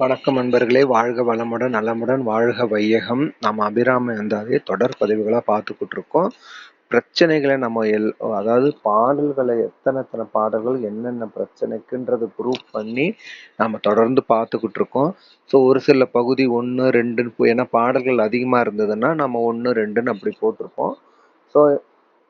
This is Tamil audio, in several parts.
வணக்கம் நண்பர்களே. வாழ்க வளமுடன் நலமுடன் வாழ்க வையகம். நம்ம அபிராமி அந்தாவே தொடர் பதிவுகளாக பார்த்துக்கிட்டு இருக்கோம் பிரச்சனைகளை நம்ம எல் அதாவது பாடல்களை எத்தனை எத்தனை பாடல்கள் என்னென்ன பிரச்சனைக்குன்றது ப்ரூவ் பண்ணி நம்ம தொடர்ந்து பார்த்துக்கிட்டு இருக்கோம் ஸோ ஒரு சில பகுதி ஒன்று ரெண்டுன்னு ஏன்னா பாடல்கள் அதிகமாக இருந்ததுன்னா நம்ம ஒன்று ரெண்டுன்னு அப்படி போட்டிருப்போம். ஸோ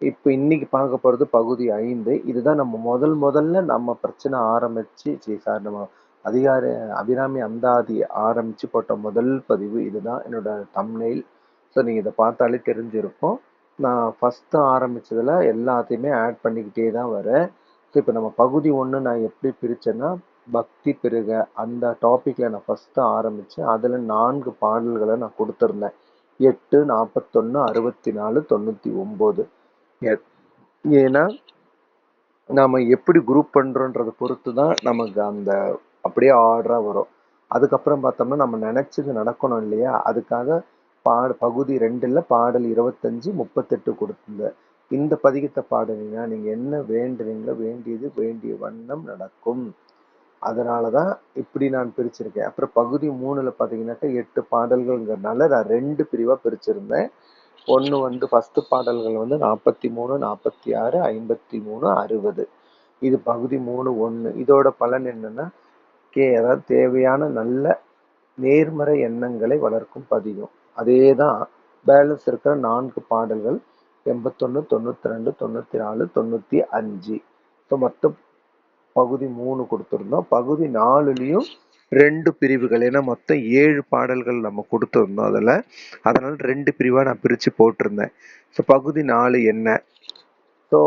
இப்போ இன்னைக்கு பார்க்க போகிறது பகுதி ஐந்து. இதுதான் நம்ம முதல் முதல்ல நம்ம பிரச்சனை ஆரம்பிச்சு சரி சார் நம்ம அதிகார அபிராமி அந்தாதி ஆரம்பித்து போட்ட முதல் பதிவு இதுதான். என்னோட தம்னெயில் ஸோ நீங்கள் இதை பார்த்தாலே தெரிஞ்சிருக்கும். நான் ஃபஸ்ட்டு ஆரம்பித்ததில் எல்லாத்தையுமே ஆட் பண்ணிக்கிட்டே தான் வரேன். ஸோ இப்போ நம்ம பகுதி ஒன்று நான் எப்படி பிரித்தேன்னா பக்தி பெருக. அந்த டாப்பிக்கில் நான் ஃபஸ்ட்டு ஆரம்பித்தேன் அதில் நான்கு பாடல்களை நான் கொடுத்துருந்தேன். எட்டு நாற்பத்தொன்று அறுபத்தி நாலு தொண்ணூற்றி ஒம்பது. ஏன்னா நாம் எப்படி குரூப் பண்ணுறோன்றதை பொறுத்து தான் நமக்கு அந்த அப்படியே ஆர்டராக வரும். அதுக்கப்புறம் பார்த்தோம்னா நம்ம நினச்சது நடக்கணும் இல்லையா? அதுக்காக பாட பகுதி ரெண்டில் பாடல் இருபத்தஞ்சி முப்பத்தெட்டு கொடுத்துருந்தேன் இந்த பதிகத்தை பாடுனீங்கன்னா நீங்கள் என்ன வேண்டுறீங்களோ வேண்டியது வேண்டிய வண்ணம் நடக்கும். அதனாலதான் இப்படி நான் பிரிச்சிருக்கேன். அப்புறம் பகுதி மூணில் பார்த்தீங்கன்னாக்கா எட்டு பாடல்கள்ங்கிறதுனால நான் ரெண்டு பிரிவாக பிரிச்சிருந்தேன். ஒன்று வந்து ஃபஸ்ட்டு பாடல்கள் வந்து நாற்பத்தி மூணு நாற்பத்தி ஆறு ஐம்பத்தி மூணு அறுபது. இது பகுதி மூணு ஒன்று இதோட பலன் என்னென்னா கே அதாவது தேவையான நல்ல நேர்மறை எண்ணங்களை வளர்க்கும் பதியும் அதே தான் பேலன்ஸ் இருக்கிற நான்கு பாடல்கள் எண்பத்தொன்று தொண்ணூற்றி ரெண்டு தொண்ணூற்றி நாலு தொண்ணூற்றி அஞ்சு ஸோ மொத்தம் பகுதி மூணு கொடுத்துருந்தோம். பகுதி நாலுலேயும் ரெண்டு பிரிவுகள். ஏன்னா மொத்தம் ஏழு பாடல்கள் நம்ம கொடுத்துருந்தோம் அதில். அதனால் ரெண்டு பிரிவாக நான் பிரித்து போட்டிருந்தேன். ஸோ பகுதி நாலு என்ன? ஸோ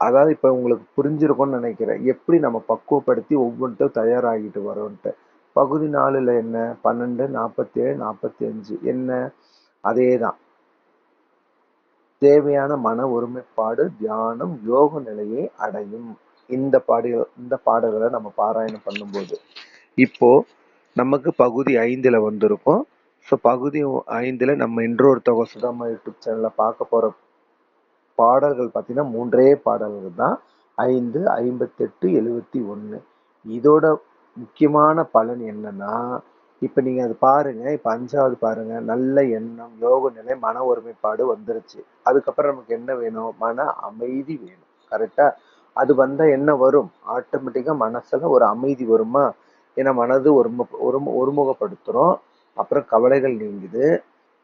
அதாவது இப்போ உங்களுக்கு புரிஞ்சிருக்கும்னு நினைக்கிறேன். எப்படி நம்ம பக்குவப்படுத்தி ஒவ்வொன்றும் தயாராகிட்டு வரோன்ட்டு. பகுதி நாலில் என்ன? பன்னெண்டு நாற்பத்தி ஏழு நாற்பத்தி அஞ்சு என்ன? அதே தான் தேவையான மன ஒருமைப்பாடு தியானம் யோக நிலையை அடையும். இந்த பாடல் இந்த பாடல்களை நம்ம பாராயணம் பண்ணும்போது. இப்போ நமக்கு பகுதி ஐந்துல வந்திருக்கும். ஸோ பகுதி ஐந்துல நம்ம இன்னொரு தொகை சுதாமா யூடியூப் சேனல்ல பார்க்க போற பாடல்கள் பார்த்தீங்கன்னா மூன்றே பாடல்கள் தான். ஐந்து ஐம்பத்தெட்டு எழுவத்தி ஒன்று இதோட முக்கியமான பலன் என்னன்னா இப்போ நீங்க அது பாருங்க இப்போ அஞ்சாவது பாருங்க நல்ல எண்ணம் யோக நிலை மன ஒருமைப்பாடு வந்துருச்சு. அதுக்கப்புறம் நமக்கு என்ன வேணும்? மன அமைதி வேணும். கரெக்டா அது வந்தா என்ன வரும்? ஆட்டோமேட்டிக்கா மனசில் ஒரு அமைதி வருமா? ஏன்னா மனது ஒருமு ஒருமு ஒருமுகப்படுத்துகிறோம் அப்புறம் கவலைகள் நீங்குது.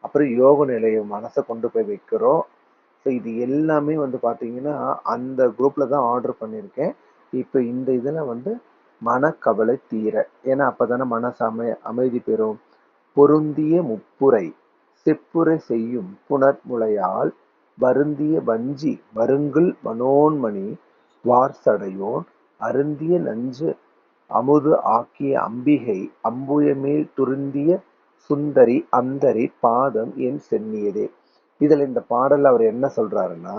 அப்புறம் யோக நிலையை மனசை கொண்டு போய் வைக்கிறோம். ஸோ இது எல்லாமே வந்து பார்த்தீங்கன்னா அந்த குரூப்பில் தான் ஆர்டர் பண்ணியிருக்கேன் இப்போ இந்த இதில் வந்து மனக்கவலை தீர. ஏன்னா அப்போ தானே மனசு அமை அமைதி பெறும். பொருந்திய முப்புரை செப்புரை செய்யும் புனர்முளையால் வருந்திய வஞ்சி வருங்குல் மனோன்மணி வார்சடையோன் அருந்திய நஞ்சு அமுது ஆக்கிய அம்பிகை அம்புயமேல் துருந்திய சுந்தரி அந்தரி பாதம் என் சென்னியதே இதுல இந்த பாடல் அவர் என்ன சொல்றாருன்னா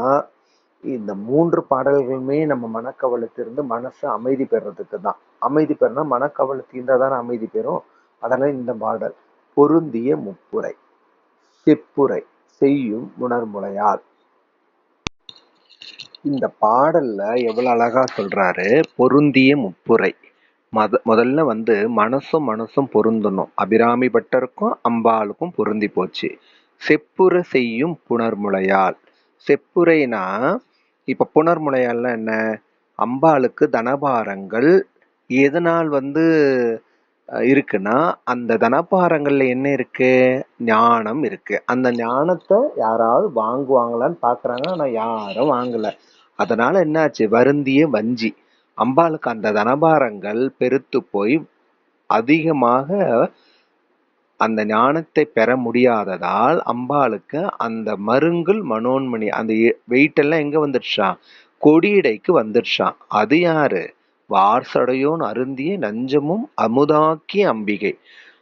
இந்த மூன்று பாடல்களுமே நம்ம மனக்கவலத்திலிருந்து மனசு அமைதி பெறதுக்கு தான். அமைதி பெறனா மனக்கவலை தீர்ந்தாதானே அமைதி பெறும். அதனால் இந்த பாடல் பொருந்திய முப்புரை செப்புரை செய்யும் உணர்முலையால். இந்த பாடல்ல எவ்வளவு அழகா சொல்றாரு பொருந்திய முப்புரை. மத முதல்ல வந்து மனசும் மனசும் பொருந்தணும். அபிராமி பட்டருக்கும் அம்பாளுக்கும் பொருந்தி போச்சு. செப்புற செய்யும் புனர்முளையால் செப்புரைனா இப்போ புனர்முளையால்னா என்ன? அம்பாளுக்கு தனபாரங்கள் எதனால் வந்து இருக்குன்னா அந்த தனபாரங்கள்ல என்ன இருக்கு? ஞானம் இருக்கு. அந்த ஞானத்தை யாராவது வாங்குவாங்களான்னு பாக்குறாங்க ஆனா யாரும் வாங்கல. அதனால என்னாச்சு? வருந்திய வஞ்சி. அம்பாளுக்கு அந்த தனபாரங்கள் பெருத்து போய் அதிகமாக அந்த ஞானத்தை பெற முடியாததால் அம்பாளுக்கு அந்த மருங்குல் மனோன்மணி அந்த வெயிட்டெல்லாம் எங்கே எங்க கொடியடைக்கு வந்துடுச்சான் அது யாரு? வார்சடையோன் அருந்திய நஞ்சமும் அமுதாக்கிய அம்பிகை.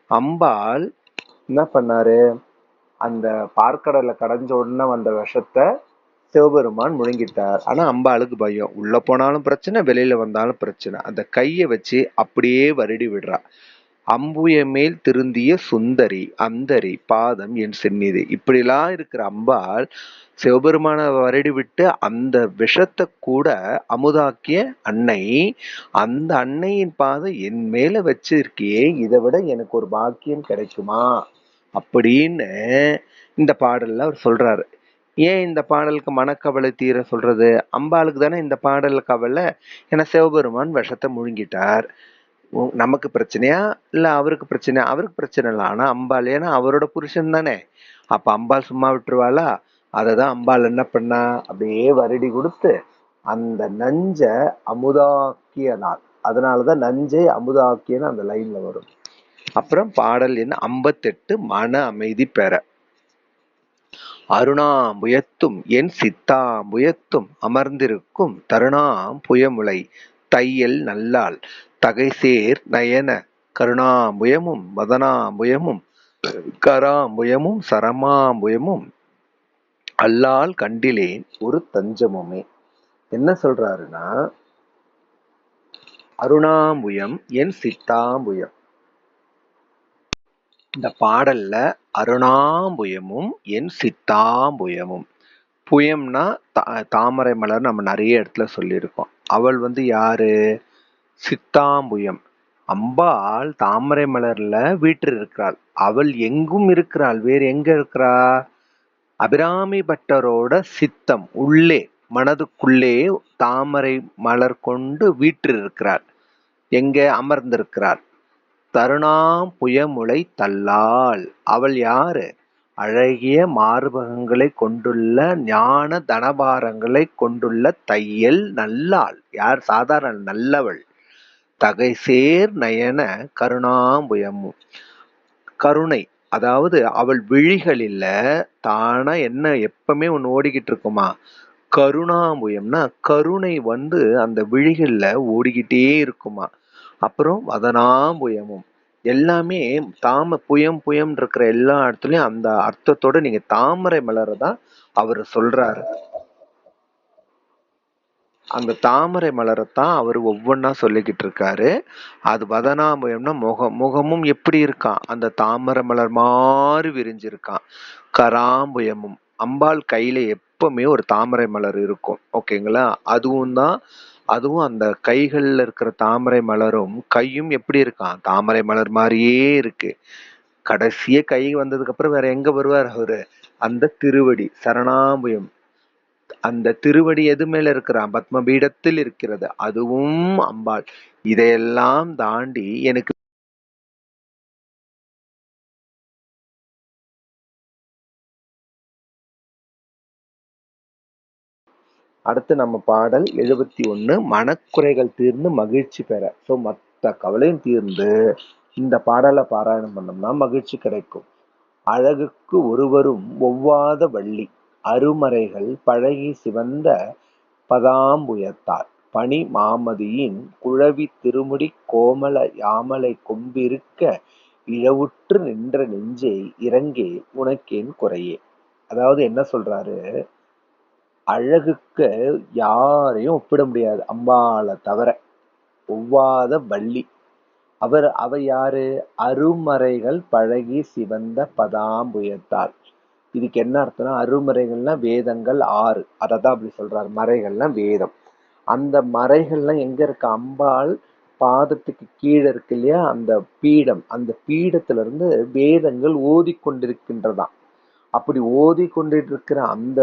அம்பாள் என்ன பண்ணாரு? அந்த பார்க்கடலை கடைஞ்ச உடனே வந்த விஷத்தை சிவபெருமான் முழுங்கிட்டார். ஆனா அம்பாளுக்கு பயம். உள்ள போனாலும் பிரச்சனை வெளியில வந்தாலும் பிரச்சனை. அந்த கையை வச்சு அப்படியே வருடி விடுறா. அம்புய மேல் திருந்திய சுந்தரி அந்தரி பாதம் என் சென்னிது இப்படிலாம் இருக்கிற அம்பாள் சிவபெருமான வருடி விட்டு அந்த விஷத்தை கூட அமுதாக்கிய அன்னை அந்த அன்னையின் பாதம் என் மேல வச்சிருக்கியே இதை விட எனக்கு ஒரு பாக்கியம் கிடைக்குமா? அப்படின்னு இந்த பாடல்ல அவர் சொல்றாரு. ஏன் இந்த பாடலுக்கு மனக்கவலை தீர சொல்றது? அம்பாளுக்கு தானே இந்த பாடல் கவலை. ஏன்னா சிவபெருமான் விஷத்தை முழுங்கிட்டார். நமக்கு பிரச்சனையா? இல்ல அவருக்கு பிரச்சனையா? அவருக்கு பிரச்சனை இல்லை. ஆனா அம்பாள் ஏன்னா அவரோட புருஷன் தானே. அப்ப அம்பாள் சும்மா விட்டுருவாளா? அததான் அம்பாள் என்ன பண்ணா? அப்படியே வருடி கொடுத்து அந்த நஞ்சை அமுதாக்கிய நாள். அதனாலதான் நஞ்சை அமுதாக்கியன்னு அந்த லைன்ல வரும். அப்புறம் பாடல் என்ன ஐம்பத்தெட்டு மன அமைதி பெற. அருணாம்புயத்தும் என் சித்தாம்புயத்தும் அமர்ந்திருக்கும் தருணாம் புயமுலை. தையல் நல்லாள் தகைசேர் நயன கருணாம்புயமும் வதனாம்புயமும் கராம்புயமும் சரமாம்புயமும் அல்லால் கண்டிலேன் ஒரு தஞ்சமுமே. என்ன சொல்றாருன்னா அருணாம்புயம் என் சித்தாம்புயம். இந்த பாடல்ல அருணாம்புயமும் என் சித்தாம்புயமும். புயம்னா தா- தாமரை மலர் நம்ம நிறைய இடத்துல சொல்லியிருக்கோம். அவள் வந்து யாரு? சித்தாம்புயம். அம்பாள் தாமரை மலர்ல வீற்றிருக்கிறாள். இருக்கிறாள் அவள் எங்கும் இருக்கிறாள். வேறு எங்க இருக்கிறா? அபிராமி பட்டரோட சித்தம் உள்ளே மனதுக்குள்ளே தாமரை மலர் கொண்டு வீற்றிருக்கிறாள். எங்கே? அமர்ந்திருக்கிறாள். தருணாம் புயமுளை தல்லாள் அவள் யாரு? அழகிய மார்பகங்களை கொண்டுள்ள ஞான தனபாரங்களை கொண்டுள்ள தையல் நல்லாள். யார்? சாதாரண நல்லவள். தகைசேர் நயன கருணாம்புயமும் கருணை. அதாவது அவள் விழிகளில தானா என்ன எப்பவுமே ஒண்ணு ஓடிக்கிட்டு இருக்குமா? கருணாம்புயம்னா கருணை வந்து அந்த விழிகள்ல ஓடிக்கிட்டே இருக்குமா? அப்புறம் வதனாம்புயமும். எல்லாமே தாம புயம் புயம் இருக்கிற எல்லா இடத்துலயும் அந்த அர்த்தத்தோட நீங்க தாமரை மலரதான் அவர் சொல்றாரு. அந்த தாமரை மலரைத்தான் அவர் ஒவ்வொன்றா சொல்லிக்கிட்டு இருக்காரு. அது வதனாமயம்னா முகம் முகமும் எப்படி இருக்கான் அந்த தாமரை மலர் மாதிரி விரிஞ்சிருக்கான். கராம்புயமும். அம்பாள் கையில எப்பவுமே ஒரு தாமரை மலர் இருக்கும். ஓகேங்களா? அதுவும் தான் அதுவும் அந்த கைகள்ல இருக்கிற தாமரை மலரும் கையும் எப்படி இருக்கான்? தாமரை மலர் மாதிரியே இருக்கு. கடைசியே கை வந்ததுக்கு அப்புறம் வேற எங்க வருவார் அவரு? அந்த திருவடி சரணாம்புயம் அந்த திருவடி எது மேல இருக்கிறான்? பத்ம பீடத்தில் இருக்கிறது. அதுவும் அம்பாள். இதையெல்லாம் தாண்டி எனக்கு அடுத்து நம்ம பாடல் எழுபத்தி ஒன்று மனக்குறைகள் தீர்ந்து மகிழ்ச்சி பெற. ஸோ மற்ற கவலையும் தீர்ந்து இந்த பாடலை பாராயணம் பண்ணோம்னா மகிழ்ச்சி கிடைக்கும். அழகுக்கு ஒருவரும் ஒவ்வாத வள்ளி அருமறைகள் பழகி சிவந்த பதாம்புயத்தார். பனி மாமதியின் குழவி திருமுடி கோமல யாமலை கொம்பிருக்க இழவுற்று நின்ற நெஞ்சே இறங்கே உனக்கேன் குறையே. அதாவது என்ன சொல்றாரு? அழகுக்கு யாரையும் ஒப்பிட முடியாது. அம்பாளை தவிர ஒவ்வாத வள்ளி. அவர் அவ யாரு? அருமறைகள் பழகி சிவந்த பதாம்புயத்தாள் இதுக்கு என்ன அர்த்தம்னா அருமறைகள்னா வேதங்கள் ஆறு. அதை தான் அப்படி சொல்றாரு. மறைகள்னா வேதம். அந்த மறைகள்லாம் எங்க இருக்க அம்பாள் பாதத்துக்கு கீழே இருக்கு இல்லையா? அந்த பீடம். அந்த பீடத்துல இருந்து வேதங்கள் ஓதி கொண்டிருக்கின்றதாம் அப்படி ஓதி கொண்டிருக்கிற அந்த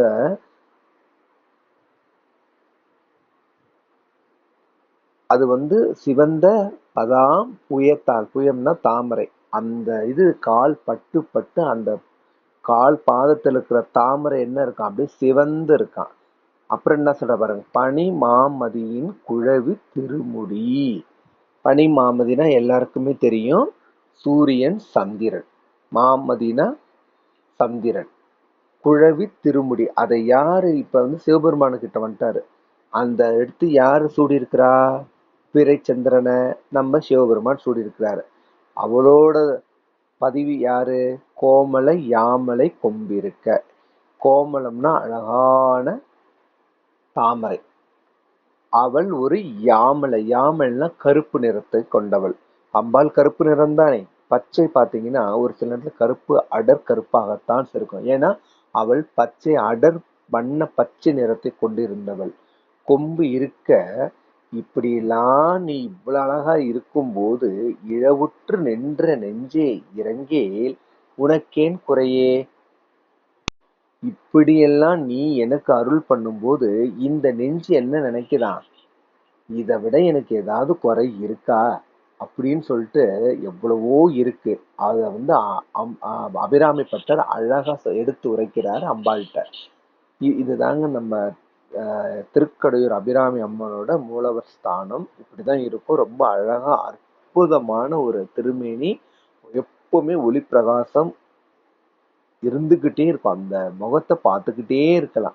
அது வந்து சிவந்த பதாம் புயத்தால் புயம்னா தாமரை. அந்த இது கால் பட்டு பட்டு அந்த கால் பாதத்தில் இருக்கிற தாமரை என்ன இருக்கான் அப்படியே சிவந்து இருக்கான் அப்புறம் என்ன சொல்ற பாருங்க பனி மாமதியின் குழவி திருமுடி. பனி மாமதினா எல்லாருக்குமே தெரியும் சூரியன் சந்திரன். மாமதினா சந்திரன். குழவி திருமுடி. அதை யாரு இப்ப வந்து சிவபெருமானு கிட்ட வந்துட்டாரு? அந்த எடுத்து யாரு சூடியிருக்கிறா பிறைச்சந்திரனை நம்ம சிவபெருமான் சூடியிருக்கிறாரு. அவளோட பதிவு யாரு? கோமலை யாமலை கொம்பிருக்க. கோமலம்னா அழகான தாமரை. அவள் ஒரு யாமலை. யாமல்னா கருப்பு நிறத்தை கொண்டவள். அம்பாள் கருப்பு நிறம் தானே? பச்சை பார்த்தீங்கன்னா ஒரு சில நேரத்தில் கருப்பு அடர் கருப்பாகத்தான் இருக்கும். ஏன்னா அவள் பச்சை அடர் வண்ண பச்சை நிறத்தை கொண்டிருந்தவள். கொம்பு இருக்க இப்படியெல்லாம் நீ இவ்வளவு அழகா இருக்கும்போது இழவுற்று நின்ற நெஞ்சே இறங்கேல் உனக்கேன் குறையே? இப்படியெல்லாம் நீ எனக்கு அருள் பண்ணும்போது இந்த நெஞ்சு என்ன நினைக்குதாம் இதை விட எனக்கு ஏதாவது குறை இருக்கா? அப்படின்னு சொல்லிட்டு எவ்வளவோ இருக்கு. அத வந்து அ- அம்- அபிராமி பட்டர் அழகா எடுத்து உரைக்கிறார் அம்பாள்கிட்ட. இதுதாங்க நம்ம திருக்கடையூர் அபிராமி அம்மனோட மூலவர் ஸ்தானம். இப்படிதான் இருக்கும். ரொம்ப அழகா அற்புதமான ஒரு திருமேனி. எப்பவுமே ஒளி பிரகாசம் இருந்துகிட்டே இருக்கும். அந்த முகத்தை பார்த்துக்கிட்டே இருக்கலாம்.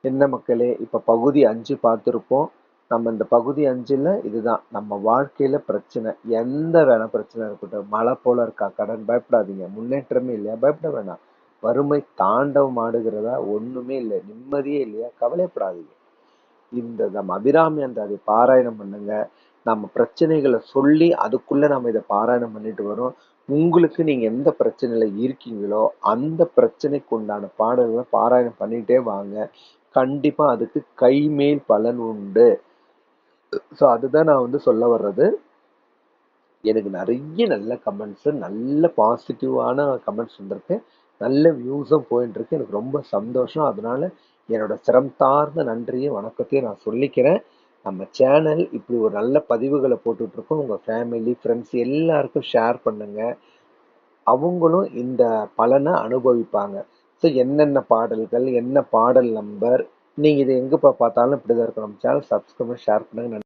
என்ன மக்களே இப்ப பகுதி அஞ்சு பார்த்திருப்போம். நம்ம இந்த பகுதி அஞ்சில் இதுதான். நம்ம வாழ்க்கையில பிரச்சனை. எந்த வேணா பிரச்சனை இருக்கட்டும். மழை போல இருக்கா? கடன் பயப்படாதீங்க. முன்னேற்றமே இல்லையா? பயப்பட வேணாம். வறுமை தாண்டவம் ஆடுகிறதா? ஒண்ணுமே இல்லை. நிம்மதியே இல்லையா? கவலைப்படாதீங்க. இந்த நம்ம அபிராமி அந்த அதை பாராயணம் பண்ணுங்க. நம்ம பிரச்சனைகளை சொல்லி அதுக்குள்ள நம்ம இதை பாராயணம் பண்ணிட்டு வரோம். உங்களுக்கு நீங்க எந்த பிரச்சனையில இருக்கீங்களோ அந்த பிரச்சனைக்கு உண்டான பாடல்களை பாராயணம் பண்ணிட்டே வாங்க. கண்டிப்பா அதுக்கு கைமேல் பலன் உண்டு. ஸோ அதுதான் நான் வந்து சொல்ல வர்றது. எனக்கு நிறைய நல்ல கமெண்ட்ஸ் நல்ல பாசிட்டிவான கமெண்ட்ஸ் வந்திருக்கு. நல்ல வியூஸும் போயிட்டு இருக்கு. எனக்கு ரொம்ப சந்தோஷம். அதனால என்னோட சிரம் தார்ந்த நன்றியும் வணக்கத்தையும் நான் சொல்லிக்கிறேன். நம்ம சேனல் இப்படி ஒரு நல்ல பதிவுகளை போட்டுட்டு இருக்கோம். உங்க ஃபேமிலி ஃப்ரெண்ட்ஸ் எல்லாருக்கும் ஷேர் பண்ணுங்க. அவங்களும் இந்த பலனை அனுபவிப்பாங்க. ஸோ என்னென்ன பாடல்கள் என்ன பாடல் நம்பர் நீங்கள் இது எங்கே பார்த்தாலும் இப்படிதான் இருக்கும். நம்ம சேனல் சப்ஸ்கிரைப் ஷேர் பண்ணுங்க.